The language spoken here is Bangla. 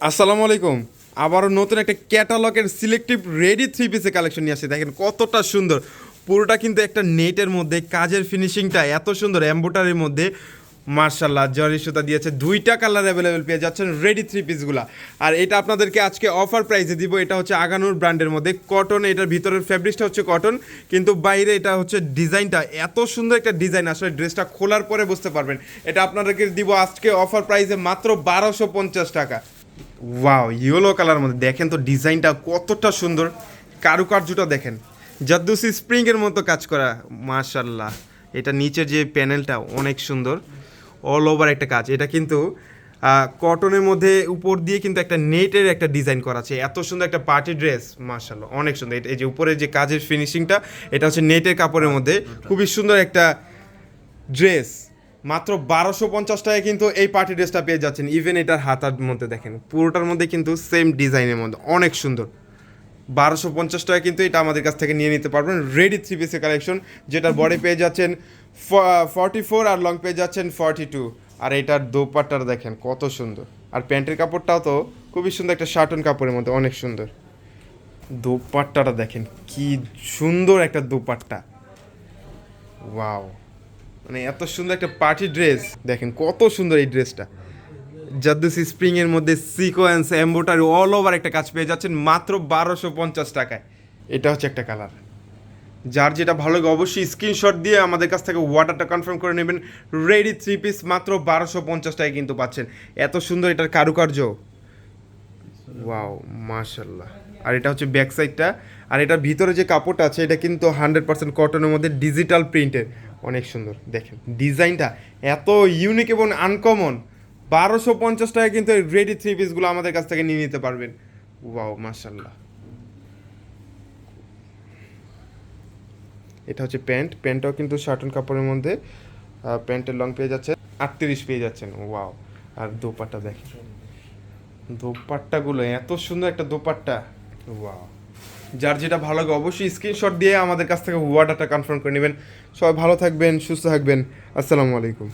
আসসালামু আলাইকুম। আবারও নতুন একটা ক্যাটালগের সিলেক্টিভ রেডি থ্রি পিসের কালেকশন নিয়ে আসছে। দেখেন কতটা সুন্দর। পুরোটা কিন্তু একটা নেটের মধ্যে, কাজের ফিনিশিংটা এত সুন্দর এম্বোটারির মধ্যে। মার্শাল্লাহ, জরি সুতা দিয়েছে। দুইটা কালার অ্যাভেলেবেল পেয়ে যাচ্ছেন রেডি থ্রি পিসগুলো আর এটা আপনাদেরকে আজকে অফার প্রাইসে দিব। এটা হচ্ছে আগানুর ব্র্যান্ডের মধ্যে। কটন এটার ভিতরের ফ্যাব্রিক্সটা হচ্ছে কটন কিন্তু বাইরে এটা হচ্ছে ডিজাইনটা এত সুন্দর একটা ডিজাইন আসলে ড্রেসটা খোলার পরে বুঝতে পারবেন। এটা আপনাদেরকে দিব আজকে অফার প্রাইসে মাত্র বারোশো পঞ্চাশ টাকা। ওয়াও ইয়েলো কালার মধ্যে। দেখেন তো ডিজাইনটা কতটা সুন্দর। কারুকার্যটা দেখেন। জাদ্দুসি স্প্রিংয়ের মতো কাজ করা মাশাল্লাহ এটা নিচের যে প্যানেলটা অনেক সুন্দর। অল ওভার একটা কাজ। এটা কিন্তু কটনের মধ্যে উপর দিয়ে কিন্তু একটা নেটের একটা ডিজাইন করা আছে। এত সুন্দর একটা পার্টি ড্রেস মাশাল্লাহ অনেক সুন্দর। এই যে উপরে যে কাজের ফিনিশিংটা এটা হচ্ছে নেটের কাপড়ের মধ্যে। খুবই সুন্দর একটা ড্রেস মাত্র বারোশো পঞ্চাশ টাকায় কিন্তু এই পার্টি ড্রেসটা পেয়ে যাচ্ছেন। ইভেন এটার হাতার মধ্যে দেখেন পুরোটার মধ্যে কিন্তু সেম ডিজাইনের মধ্যে অনেক সুন্দর। বারোশো পঞ্চাশ টাকা কিন্তু এটা আমাদের কাছ থেকে নিয়ে নিতে পারবেন। রেডি থ্রি পিসের কালেকশন যেটার বডি পেয়ে যাচ্ছেন ফর্টি ফোর আর লং পেয়ে যাচ্ছেন ফর্টি টু আর এটার দোপাট্টার দেখেন কত সুন্দর। আর প্যান্টের কাপড়টাও তো খুবই সুন্দর একটা শার্টন কাপড়ের মধ্যে অনেক সুন্দর। দোপাট্টাটা দেখেন কি সুন্দর একটা দোপাট্টা। ওয়াও মানে এত সুন্দর একটা পার্টি ড্রেস দেখেন কত সুন্দর এই ড্রেসটা জাদ্দুসি স্প্রিং এর মধ্যে সিকোয়েন্স এম্বোটারি অল ওভার একটা কাজ পেয়ে যাচ্ছেন মাত্র বারোশো পঞ্চাশ টাকায়। এটা হচ্ছে একটা কালার যার যেটা ভালো লাগে অবশ্যই স্ক্রিনশট দিয়ে আমাদের কাছ থেকে ওয়াটারটা কনফার্ম করে নেবেন। রেডি থ্রি পিস মাত্র বারোশো পঞ্চাশ টাকায় কিন্তু পাচ্ছেন। এত সুন্দর এটার কারুকার্য। ওয়াও মাশাল্লাহ আর এটা হচ্ছে ব্যাক সাইডটা আর এটার ভিতরে যে কাপড়টা আছে, এটা কিন্তু হান্ড্রেড পার্সেন্ট কটনের মধ্যে ডিজিটাল প্রিন্টের অনেক সুন্দর, দেখেন। ডিজাইনটা এত ইউনিক এবং আনকমন বারোশো পঞ্চাশ টাকা কিন্তু রেডি থ্রি পিসগুলো আমাদের কাছ থেকে নিয়ে নিতে পারবেন। ওয়াও মাশাল্লাহ এটা হচ্ছে প্যান্ট। প্যান্টটাও কিন্তু শার্টন কাপড়ের মধ্যে প্যান্টের লং পেয়ে যাচ্ছে, আটত্রিশ পেয়ে যাচ্ছেন। ওয়াও আর দোপাট্টা দেখেন। দোপাট্টাগুলো, এত সুন্দর একটা দোপাট্টা। ওয়াও যার যেটা ভালো লাগে অবশ্যই স্ক্রিনশট দিয়ে আমাদের কাছ থেকে ওয়ার্ডারটা কনফার্ম করে নেবেন। সবাই ভালো থাকবেন, সুস্থ থাকবেন। আসসালামু আলাইকুম।